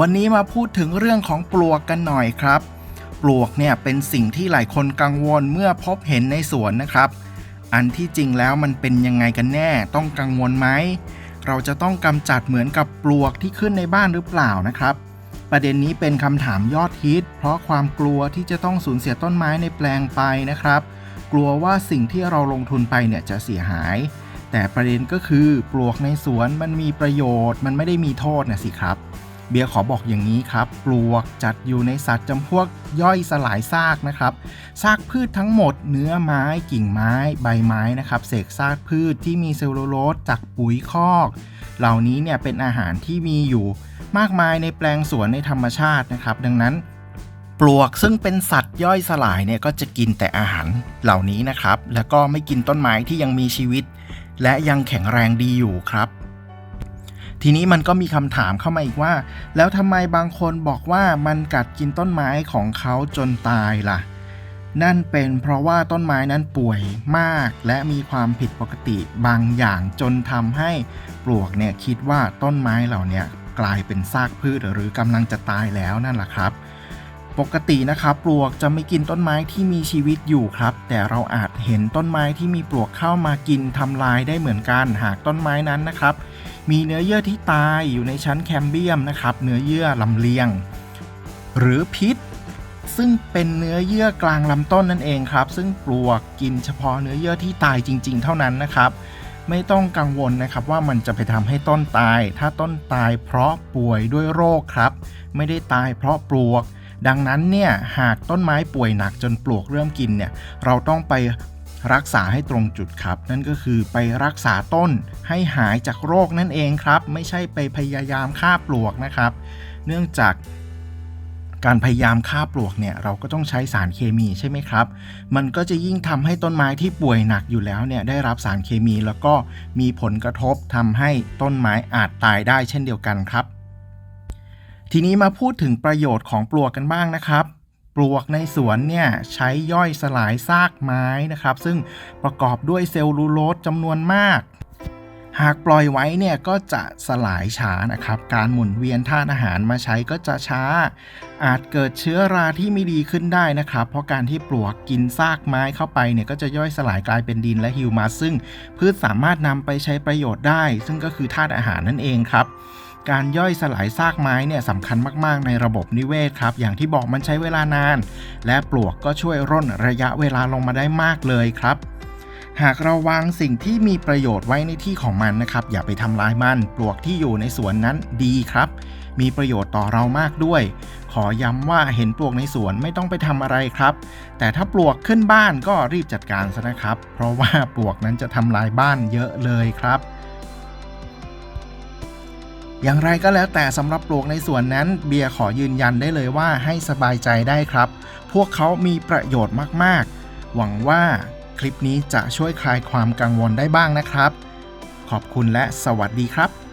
วันนี้มาพูดถึงเรื่องของปลวกกันหน่อยครับ ปลวกเนี่ยเป็นสิ่งที่หลายคนกังวลเมื่อพบเห็นในสวนนะครับ อันที่จริงแล้วมันเป็นยังไงกันแน่ ต้องกังวลไหม เราจะต้องกำจัดเหมือนกับปลวกที่ขึ้นในบ้านหรือเปล่านะครับ ประเด็นนี้เป็นคำถามยอดฮิต เพราะความกลัวที่จะต้องสูญเสียต้นไม้ในแปลงไปนะครับ กลัวว่าสิ่งที่เราลงทุนไปเนี่ยจะเสียหาย แต่ประเด็นก็คือปลวกในสวนมันมีประโยชน์ มันไม่ได้มีโทษนะสิครับ เบียร์ขอบอกอย่างนี้ครับ ปลวกจัดอยู่ในสัตว์จำพวกย่อยสลายซากนะครับ ซากพืชทั้งหมดเนื้อไม้กิ่งไม้ใบไม้นะครับ เศษซากพืชที่มีเซลลูโลสจากปุ๋ยคอก เหล่านี้เนี่ยเป็นอาหารที่มีอยู่มากมายในแปลงสวนในธรรมชาตินะครับ ดังนั้น ปลวกซึ่งเป็นสัตว์ย่อยสลายเนี่ยก็จะกินแต่อาหารเหล่านี้นะครับ แล้วก็ไม่กินต้นไม้ที่ยังมีชีวิต และยังแข็งแรงดีอยู่ครับ ทีนี้มันก็มีคำถามเข้ามาอีกว่า แล้วทำไมบางคนบอกว่ามันกัดกินต้นไม้ของเขาจนตายล่ะ นั่นเป็นเพราะว่าต้นไม้นั้นป่วยมากและมีความผิดปกติบางอย่างจนทำให้ปลวกเนี่ยคิดว่าต้นไม้เหล่านี้กลายเป็นซากพืชหรือกำลังจะตายแล้วนั่นแหละครับปกตินะครับปลวกจะไม่กินต้นไม้ที่มีชีวิตอยู่ครับ แต่เราอาจเห็นต้นไม้ที่มีปลวกเข้ามากินทำลายได้เหมือนกันหากต้นไม้นั้นนะครับ มีเนื้อเยื่อที่ตายอยู่ในชั้นแคมเบียมนะครับ เนื้อเยื่อลำเลียง หรือพิษ ซึ่งเป็นเนื้อเยื่อกลางลำต้นนั่นเองครับ ซึ่งปลวกกินเฉพาะเนื้อเยื่อที่ตายจริง ๆ เท่านั้นนะครับ ไม่ต้องกังวลนะครับว่ามันจะไปทำให้ต้นตาย ถ้าต้นตายเพราะป่วยด้วยโรคครับ ไม่ได้ตายเพราะปลวกดังนั้นเนี่ยหากต้นไม้ป่วยหนักจนปลวกเริ่มกินเนี่ยเราต้องไป รักษาให้ตรงจุดครับ นั่นก็คือไปรักษาต้นให้หายจากโรคนั่นเองครับ ไม่ใช่ไปพยายามฆ่าปลวกนะครับ เนื่องจากการพยายามฆ่าปลวกเนี่ยเราก็ต้องใช้สารเคมีใช่ไหมครับ มันก็จะยิ่งทำให้ต้นไม้ที่ป่วยหนักอยู่แล้วเนี่ยได้รับสารเคมีแล้วก็มีผลกระทบทำให้ต้นไม้อาจตายได้เช่นเดียวกันครับ ทีนี้มาพูดถึงประโยชน์ของปลวกกันบ้างนะครับ ปลวกในสวนเนี่ยใช้ย่อยสลายซากไม้นะครับ ซึ่งประกอบด้วยเซลลูโลสจำนวนมาก หากปล่อยไว้เนี่ยก็จะสลายช้านะครับ การหมุนเวียนธาตุอาหารมาใช้ก็จะช้า อาจเกิดเชื้อราที่ไม่ดีขึ้นได้นะครับ เพราะการที่ปลวกกินซากไม้เข้าไปเนี่ยก็จะย่อยสลายกลายเป็นดินและฮิวมัสซึ่งพืชสามารถนำไปใช้ประโยชน์ได้ ซึ่งก็คือธาตุอาหารนั่นเองครับ การย่อยสลายซากไม้เนี่ยสำคัญมาก ๆ ในระบบนิเวศครับ อย่างที่บอกมันใช้เวลานาน และปลวกก็ช่วยร่นระยะเวลาลงมาได้มากเลยครับหากเราวางสิ่งที่มีประโยชน์ไว้ในที่ของมันนะครับ อย่าไปทำลายมัน ปลวกที่อยู่ในสวนนั้นดีครับ มีประโยชน์ต่อเรามากด้วย ขอย้ำว่าเห็นปลวกในสวนไม่ต้องไปทำอะไรครับ แต่ถ้าปลวกขึ้นบ้านก็รีบจัดการซะนะครับ เพราะว่าปลวกนั้นจะทำลายบ้านเยอะเลยครับ อย่างไรก็แล้วแต่สำหรับปลวกในสวนนั้นเบียร์ขอยืนยันได้เลยว่าให้สบายใจได้ครับ พวกเขามีประโยชน์มากๆ หวังว่าคลิปนี้จะช่วยคลายความกังวลได้บ้างนะครับ ขอบคุณและสวัสดีครับ